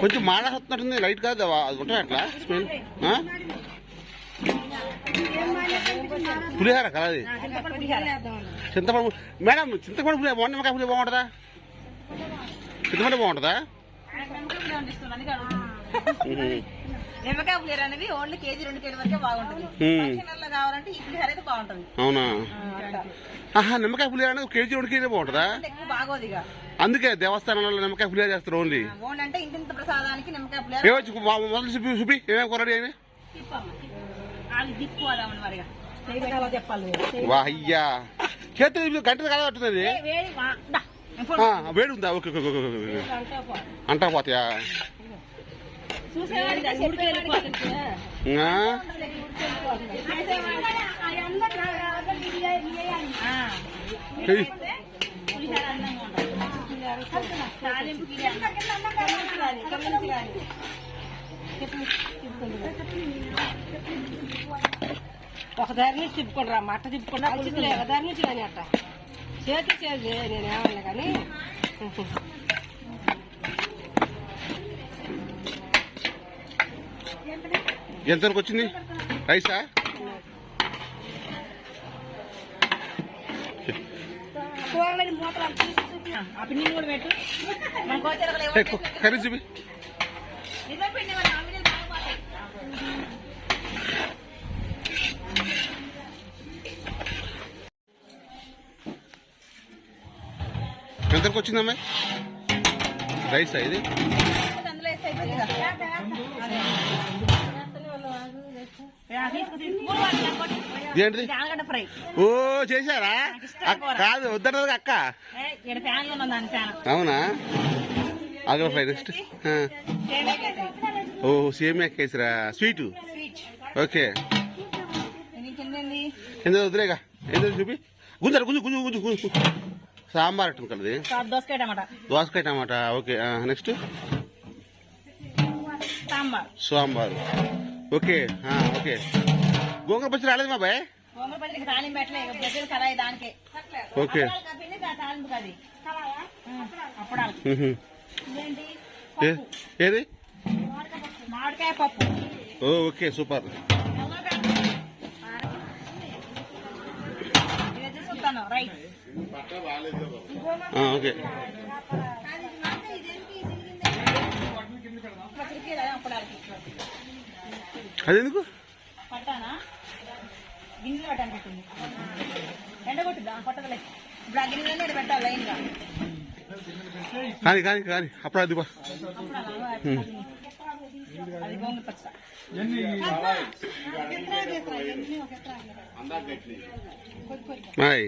కొంచెం మాడ వస్తున్నట్టుంది లైట్ కాదు అది ఉంటాయి అట్లా స్మెల్? పులిహార కదా అది? చింతపండు మేడం చింతపండు పులిహార బాగుంది నిమ్మకాయ పులిహార బాగుంటుందా? చింతపండు బాగుంటుందా. నిమ్మకాయ పులిహోర అనేది ఓన్లీ కేజీ రెండు కేజీ వరకే బాగుంటుంది. ఫంక్షనల్ కావాలంటే ఈ పులిహోర అయితే బాగుంటుంది. అవునా. ఆహా నిమ్మకాయ పులిహార అనేది ఒక కేజీ రెండు కేజీ బాగుంటుందా? ఎక్కువ బాగోదు ఇక. అందుకే దేవస్థానంలో నిమ్మకాయ పులిహార చేస్తారు ఓన్లీ ఓన్లీ అంటే ఇంటింత ప్రసాదానికి నిమ్మకాయ పులిహోర ఏమొచ్చు మొదలు చూపి చూపి ఏమేమి కొరడి అని వాళ్ళు దిక్కుపోదామని మరిగా చేయగల చెప్పాలి మీరు. వా అయ్యా. చేతులు గంటలు కదా పట్టుతుంది వేడి ఉందా? ఓకే. అంటా పోతాయా? ఒక దారి నుంచి తిప్పుకుంటారా మట్ట తిప్పుకుంటా పులుసులే ఒక దారి నుంచి కానీ అట్ట. చేతి చేసి నేను ఏమన్నా కానీ. ఎంతవరకు వచ్చింది రైసా కర్రీ చూపి. నిజం ఎంతవరకు వచ్చింది అమ్మాయి రైసా ఇది? ఫ్రై ఓ చేశారా? కాదు వద్దన్నది అక్క. అవునా? ఆగల ఫ్రై నెక్స్ట్. ఓ సేమియా కేసరా? స్వీటు? Sweet okay. ఎంత వదిలేగా. ఎంత చూపి? గుంజరు గుంజు గుంజు గుంజు గుంజు. సాంబార్ అట్టు కలది దోసకాయ టమాటా. దోసకాయ టమాటా okay. Next? Sambar. Sambar. Okay. ఆ, ఓకే. గోంగూర పచ్చి రాలేదు మా బాయ్? గోంగూర పచ్చడికి తాలింపు పెట్టలే ఇక అది ఎందుకు పట్టానా? గిన్నెలు పెట్టాను పెట్టింది ఎండగొట్టుద్దా? పట్టదలే. ఇప్పుడు ఆ గిన్నెలన్నీ ఇక్కడ పెట్టాలి లైన్గా కానీ కానీ కానీ అప్పుడు అది? అది